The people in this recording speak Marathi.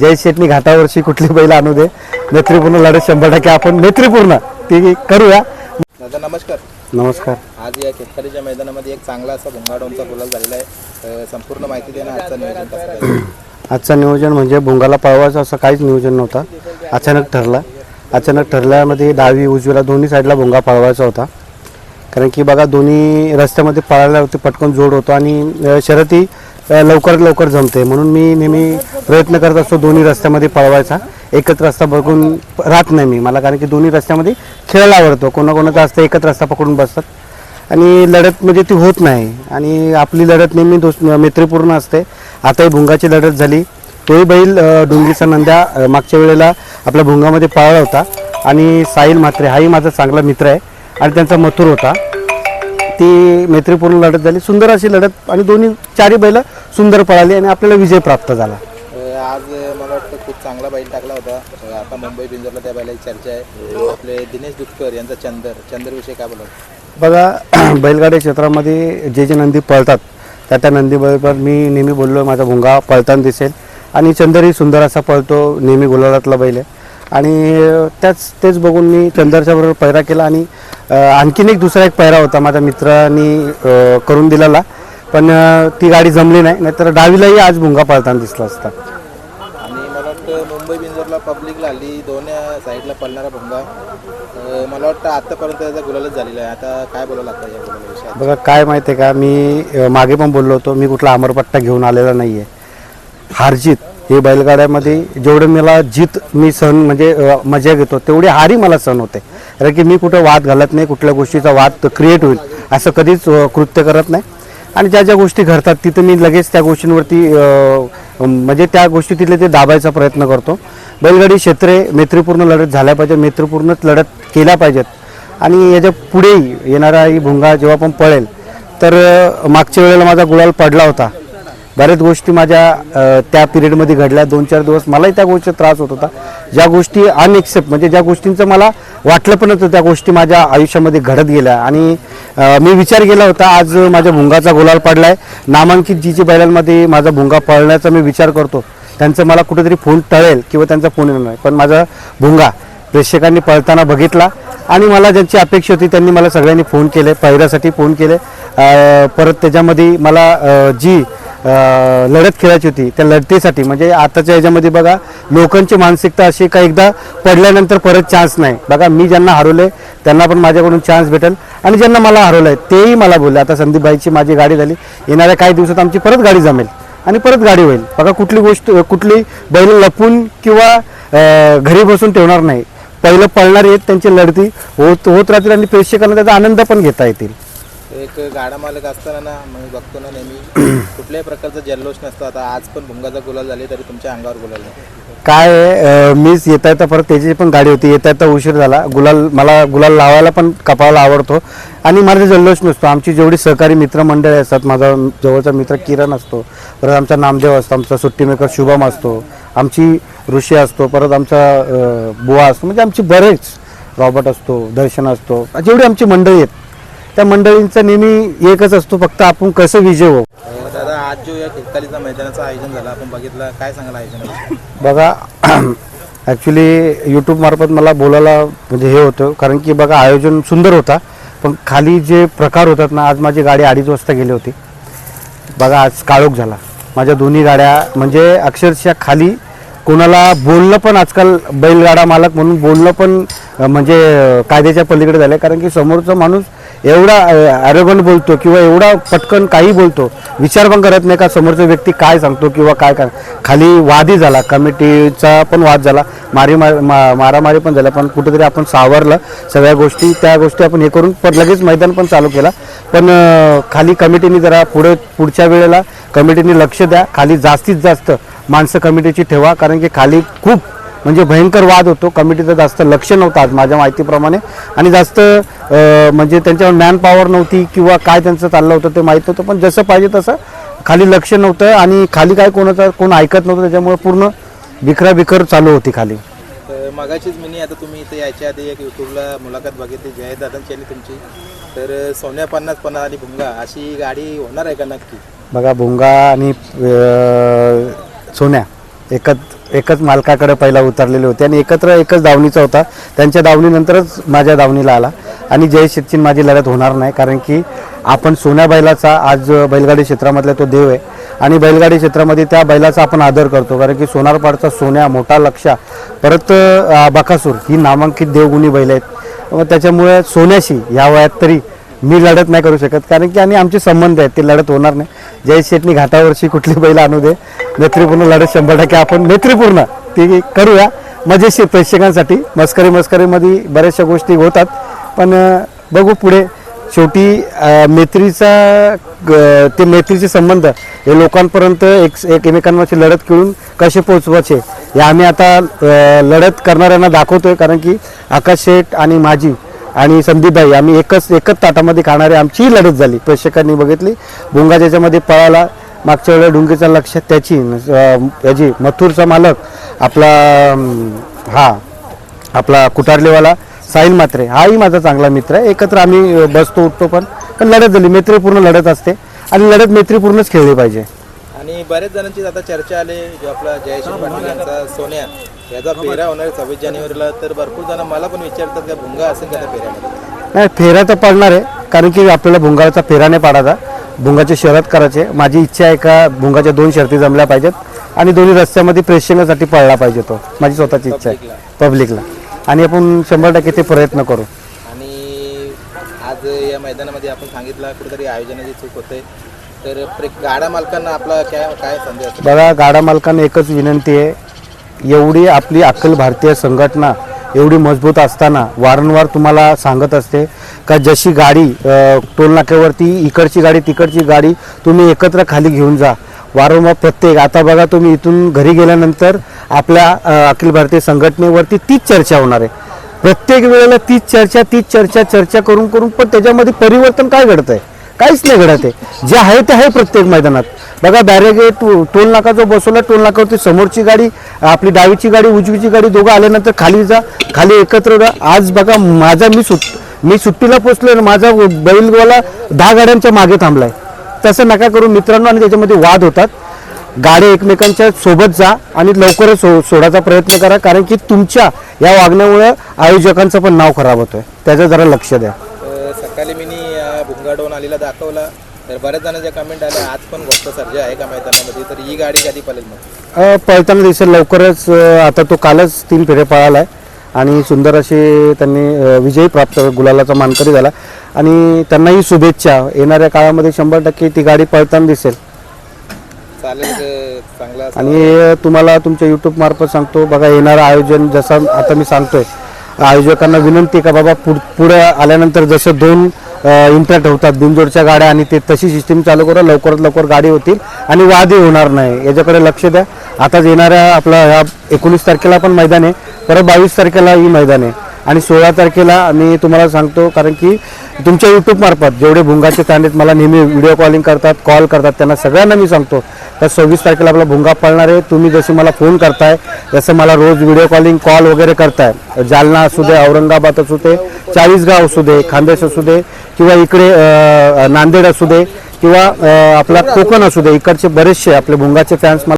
जय शेटणी घाटावरची कुठली बैल आणू दे. मैत्रीपूर्ण लढत शंभर टक्के आपण मैत्रीपूर्ण. ती करूया. दादा नमस्कार. नमस्कार. आज या खेतकरीच्या मैदानामध्ये एक चांगला असा भोंगाडोंचा गुलाल झालेला आहे. संपूर्ण माहिती देणं आजचं नियोजन कसं काय आजचं नियोजन म्हणजे भोंगाला पळवायचं असं काहीच नियोजन नव्हतं. अचानक ठरलं. अचानक ठरल्यामध्ये डावी उजवीला दोन्ही साईडला भोंगा पळवायचा होता. कारण की बघा दोन्ही रस्त्यामध्ये पळायला होते पटकन जोड होतो आणि अ, शर्यती लवकरात लवकर लवकर जमते. म्हणून मी नेहमी प्रयत्न करत असतो दोन्ही रस्त्यामध्ये पळवायचा. एकच रस्ता बघून राहत नाही मी. मला कारण की दोन्ही रस्त्यामध्ये खेळायला आवडतो. कोणाकोणाचा असतं एकच रस्ता पकडून बसतात. आणि लढत म्हणजे ती होत नाही. आणि आपली लढत नेहमी दोस्त मैत्रीपूर्ण असते. आताही भुंगाची लढत झाली. तोही बैल डोंगीचा नंद्या मागच्या वेळेला आपल्या भुंगामध्ये पाळला होता. आणि साहिल म्हात्रे हाही माझा चांगला मित्र आहे. आणि त्यांचा मथुर होता. ती मैत्रीपूर्ण लढत झाली. सुंदर अशी लढत आणि दोन्ही चारी बैल सुंदर पळाली आणि आपल्याला विजय प्राप्त झाला. आज मला वाटतं खूप चांगला बैल टाकला होता. आता मुंबई बिंजरला त्या बैलाची चर्चा आहे. आपले दिनेश दुधकर यांचा चंदर चंदर विषय काय बोलत बघा बैलगाडी क्षेत्रामध्ये जे जे नंदी पळतात त्या त्या नंदी बरोबर मी नेहमी बोललो माझा भुंगा पळताना दिसेल. आणि चंदरही सुंदर असा पळतो नेहमी गुलाबातला बैल आहे. आणि त्याच तेच बघून मी चंदरच्या बरोबर पैरा केला आणि आणखीन एक दुसरा एक पैरा होता माझ्या मित्रांनी करून दिलेला. पण ती गाडी जमली नाही नाहीतर डावीलाही आज भुंगा पळताना दिसला असता. आणि मला वाटतं मुंबई बिंजरला पब्लिकला हल्ली दोन्ही साईडला पडणारा भोंगा. मला वाटतं आतापर्यंत त्याचा गुलालच झालेला आहे. आता काय बोलायला लागतं या गुलाला बघा काय माहिती आहे का? मी मागे पण बोललो होतो. मी कुठला अमरपट्टा घेऊन आलेला नाही आहे हारजीत. हे बैलगाड्यामध्ये जेवढं मला जीत मी सण म्हणजे मजा घेतो तेवढी हारी मला सण होते. कारण की मी कुठं वाद घालत नाही कुठल्या गोष्टीचा वाद क्रिएट होईल असं कधीच कृत्य करत नाही. आणि ज्या ज्या गोष्टी घडतात तिथं मी लगेच त्या गोष्टींवरती म्हणजे त्या गोष्टी तिथले ते दाबायचा प्रयत्न करतो. बैलगाडी क्षेत्रे मैत्रीपूर्ण लढत झाल्या पाहिजे मैत्रीपूर्णच लढत केल्या पाहिजेत. आणि याच्या पुढेही येणारा ही भुंगा जेव्हा पण पळेल तर मागच्या वेळेला माझा गुलाल पडला होता. बऱ्याच गोष्टी माझ्या त्या पिरियडमध्ये घडल्या. दोन चार दिवस मलाही त्या गोष्टीचा त्रास होत होता. ज्या गोष्टी अनएक्सेप्ट म्हणजे ज्या गोष्टींचं मला वाटलं पण नव्हतं त्या गोष्टी माझ्या आयुष्यामध्ये घडत गेल्या. आणि मी विचार केला होता आज माझ्या भुंगाचा गुलाल आहे नामांकित जी जी बैलांमध्ये माझा भुंगा पळण्याचा मी विचार करतो. त्यांचं मला कुठेतरी फोन टळेल किंवा त्यांचा फोन येणार नाही. पण माझा भुंगा प्रेक्षकांनी पळताना बघितला आणि मला ज्यांची अपेक्षा होती त्यांनी मला सगळ्यांनी फोन केले पहिऱ्यासाठी फोन केले. परत त्याच्यामध्ये मला जी लढत खेळायची होती. त्या लढतीसाठी. म्हणजे आताच्या ह्याच्यामध्ये बघा लोकांची मानसिकता अशी का एकदा पडल्यानंतर परत चान्स नाही. बघा मी ज्यांना हरवले त्यांना पण माझ्याकडून चान्स भेटेल आणि ज्यांना मला हरवलं आहे तेही मला बोलले. आता संदीपबाईची माझी गाडी झाली. येणाऱ्या काही दिवसात आमची परत गाडी जमेल आणि परत गाडी होईल. बघा कुठली गोष्ट कुठली बैल लपून किंवा घरी बसून ठेवणार नाही. पहिलं पळणार आहेत त्यांची लढती. होत होत राहतील आणि प्रेक्षकांना त्याचा आनंद पण घेता येतील. एक गाडा मालक असताना ना मी बघतो ना नेहमी कुठल्याही प्रकारचा जल्लोष नसतो. आता आज पण भुंगाचा गुलाल झाले तरी तुमच्या अंगावर गुलाल नाही काय आहे, अ, मीच येता येता परत त्याची पण गाडी होती. येता येता उशीर झाला. गुलाल मला गुलाल लावायला पण कपाळाला आवडतो. आणि माझा जल्लोष नसतो. आमची जेवढी सहकारी मित्रमंडळी असतात माझा जवळचा मित्र किरण असतो. परत आमचा नामदेव असतो आमचा सुट्टी मेकर शुभम असतो. आमची ऋषी असतो परत आमचा अ, बुवा असतो. म्हणजे आमची बरेच रॉबर्ट असतो दर्शन असतो. जेवढी आमची मंडळी आहेत त्या मंडळींचा नेहमी एकच असतो फक्त आपण कसं विजय हो दादा आज जो या खिलकालीचा मैदानाचं आयोजन झालं आपण बघितलं काय सांगाल आयोजन बघा ॲक्च्युली यूट्यूबमार्फत मला बोलायला म्हणजे हे होतं कारण की बघा आयोजन सुंदर होता पण खाली जे प्रकार होतात ना आज माझी गाडी अडीच वाजता गेली होती. बघा आज काळोख झाला. माझ्या दोन्ही गाड्या म्हणजे अक्षरशः खाली कोणाला बोलणं पण आजकाल बैलगाडा मालक म्हणून बोलणं पण म्हणजे कायद्याच्या पलीकडे झालं कारण की समोरचा माणूस एवढा ॲरोगंट बोलतो किंवा एवढा पटकन काही बोलतो विचार पण करत नाही का समोरचा व्यक्ती काय सांगतो किंवा काय काय. खाली वादही झाला कमिटीचा पण वाद झाला मारी मा मारामारी पण झाला पण कुठेतरी आपण सावरलं. सगळ्या गोष्टी त्या गोष्टी आपण हे करून पण लगेच मैदान पण चालू केला. पण खाली कमिटीने जरा पुढे पुढच्या वेळेला कमिटीने लक्ष द्या. खाली जास्तीत जास्त माणसं कमिटीची ठेवा कारण की खाली खूप म्हणजे भयंकर वाद होतो. कमिटीचं जास्त लक्ष नव्हतं आज माझ्या माहितीप्रमाणे. आणि जास्त म्हणजे त्यांच्यावर मॅन पॉवर नव्हती किंवा काय त्यांचं चाललं होतं ते माहीत होतं पण जसं पाहिजे तसं खाली लक्ष नव्हतं आणि खाली काय कोणाचं कोण ऐकत नव्हतं. त्याच्यामुळे पूर्ण बिखरा बिखर चालू होती खाली. तर मगाशीच मी आता तुम्ही इथे यायच्या आधी एक यूट्यूबला मुलाखत बघितली. जय दादांची आणि तुमची. तर सोन्या पन्नास पन्नास आणि भुंगा अशी गाडी होणार आहे का नक्की? बघा भोंगा आणि सोन्या एकच एकच मालकाकडे पहिला उतरलेले होते आणि एकत्र एकच दावणीचा होता. त्यांच्या दावणीनंतरच माझ्या दावणीला आला. आणि जय शेतची माझी लढत होणार नाही कारण की आपण सोन्या बैलाचा आज बैलगाडी क्षेत्रामधला तो देव आहे. आणि बैलगाडी क्षेत्रामध्ये त्या बैलाचा आपण आदर करतो कारण की सोनारपाडचा सोन्या मोठा लक्षा परत बकासूर ही नामांकित देवगुणी बैल आहेत. व त्याच्यामुळे सोन्याशी या वयात तरी मी लढत नाही करू शकत. कारण की आणि आमचे संबंध आहेत ते लढत होणार नाही. जय शेटनी घाटावरची कुठली बैल आणू दे. मैत्रीपूर्ण लढत शंभर टक्के आपण मैत्रीपूर्ण ती करूया. मजेशीर प्रेक्षकांसाठी मस्करी मस्करीमध्ये बऱ्याचशा गोष्टी होतात. पण बघू पुढे. शेवटी मैत्रीचा ग- ते मैत्रीचे संबंध हे लोकांपर्यंत एक एकमेकांवरची लढत खेळून कसे पोचवायचे हे आम्ही आता लढत करणाऱ्यांना दाखवतोय. कारण की आकाश शेठ आणि माझी आणि संदीपभाई आम्ही एकच एकच ताटामध्ये खाणारी आमचीही लढत झाली. प्रेक्षकांनी बघितली. भुंगा ज्याच्यामध्ये पळाला मागच्या वेळेला डुंगीचं लक्ष त्याची याची मथुरचा मालक आपला हा आपला कुटारलेवाला साहिल मात्रे हाही माझा चांगला मित्र आहे. एकत्र आम्ही बसतो उठतो पण पण लढत झाली. मैत्रीपूर्ण लढत असते. आणि लढत मैत्रीपूर्णच खेळली पाहिजे. आणि बऱ्याच जणांची आता चर्चा आली. जो आपला जयश्री पाटील यांचा सोन्या याचा फेरा होणार आहे सव्वीस जानेवारीला तर भरपूर जण मला पण विचारतात का भुंगा असेल का त्या फेऱ्यामध्ये? नाही फेरा तर पडणार आहे कारण की आपल्याला भुंगाचा फेरा नाही पाडायचा. भुंगाची शर्यत करायचे माझी इच्छा आहे का भुंगाच्या दोन शर्ती जमल्या पाहिजेत आणि दोन्ही रस्त्यामध्ये प्रेक्षणासाठी पळला पाहिजे तो. माझी स्वतःची इच्छा आहे. पब्लिकला आणि आपण शंभर टक्के ते प्रयत्न करू. आणि आज या मैदानामध्ये आपण सांगितलं कुठेतरी आयोजनाची चूक होते. तर प्रे गाडा मालकांना आपला काय काय संदेश? बघा गाडा मालकांना एकच विनंती आहे एवढी आपली अखिल भारतीय संघटना एवढी मजबूत असताना वारंवार तुम्हाला सांगत असते का जशी गाडी टोलनाक्यावरती इकडची गाडी तिकडची गाडी तुम्ही एकत्र खाली घेऊन जा. वारंवार प्रत्येक आता बघा तुम्ही इथून घरी गेल्यानंतर आपल्या अखिल भारतीय संघटनेवरती तीच चर्चा होणार आहे. प्रत्येक वेळेला तीच चर्चा तीच चर्चा चर्चा करून करून पण त्याच्यामध्ये परिवर्तन काय घडतं आहे काहीच नाही घडत आहे. जे आहे ते आहे प्रत्येक मैदानात. बघा बॅरेगेट टोल नाका जो बसवला टोल नाकावरती समोरची गाडी आपली डावीची गाडी उजवीची गाडी दोघं आल्यानंतर खाली जा खाली एकत्र जा. आज बघा माझा मी सुट मी सुट्टीला पोचलो आणि माझा बैलवाला दहा गाड्यांच्या मागे थांबलाय. तसं नका करू. मित्रांनो आणि त्याच्यामध्ये वाद होतात. गाडी एकमेकांच्या सोबत जा आणि लवकरच सो सोडायचा प्रयत्न करा. कारण की तुमच्या या वागण्यामुळे आयोजकांचं पण नाव खराब होतोय. त्याचं जरा लक्ष द्या. सकाळी मी डोन आलेला दाखवला. तर बऱ्याच जणांच्या कमेंट आल्या. आज पण गोष्ट सर्जा आहे का मैदानामध्ये? तर ही गाडी कधी पळेल मग? अ, पळताना दिसेल लवकरच. अ, आता तो कालच तीन फेरे पळाला आहे आणि सुंदर असे त्यांनी अ, विजयी प्राप्त गुलालाचा मानकरी झाला. आणि त्यांनाही शुभेच्छा. येणाऱ्या काळामध्ये शंभर टक्के ती गाडी पळताना दिसेल. चालेल तर चांगला असं- आणि तुम्हाला तुमच्या यूट्यूब मार्फत सांगतो. बघा येणारं आयोजन जसं आता मी सांगतोय. आयोजकांना विनंती आहे का बाबा पुढ पुढे आल्यानंतर जसं दोन इम्पॅक्ट होतात बिनजोडच्या गाड्या आणि ते तशी सिस्टीम चालू करा लवकरात लवकर गाडी होतील आणि वादही होणार नाही. याच्याकडे लक्ष द्या. आताच येणाऱ्या आपला ह्या एकोणीस तारखेला पण मैदान आहे. परत बावीस तारखेला ही मैदान आहे. आणि सोळा तारखेला मी तुम्हाला सांगतो कारण की तुमच्या यूट्यूबमार्फत जेवढे भुंगाचे तांडेत मला नेहमी व्हिडिओ कॉलिंग करतात कॉल करतात त्यांना सगळ्यांना मी सांगतो. तर सव्वीस तारखेला आपला भुंगा पळणार आहे. तुम्ही जसे मला फोन करताय जसं मला रोज व्हिडिओ कॉलिंग कॉल वगैरे करताय. जालना असू दे औरंगाबाद असू दे चाळीसगाव असू दे खानदेश असू दे किंवा इकडे नांदेड असू दे किंवा आपला कोकण असू दे इकडचे बरेचसे आपले भुंगाचे फॅन्स मला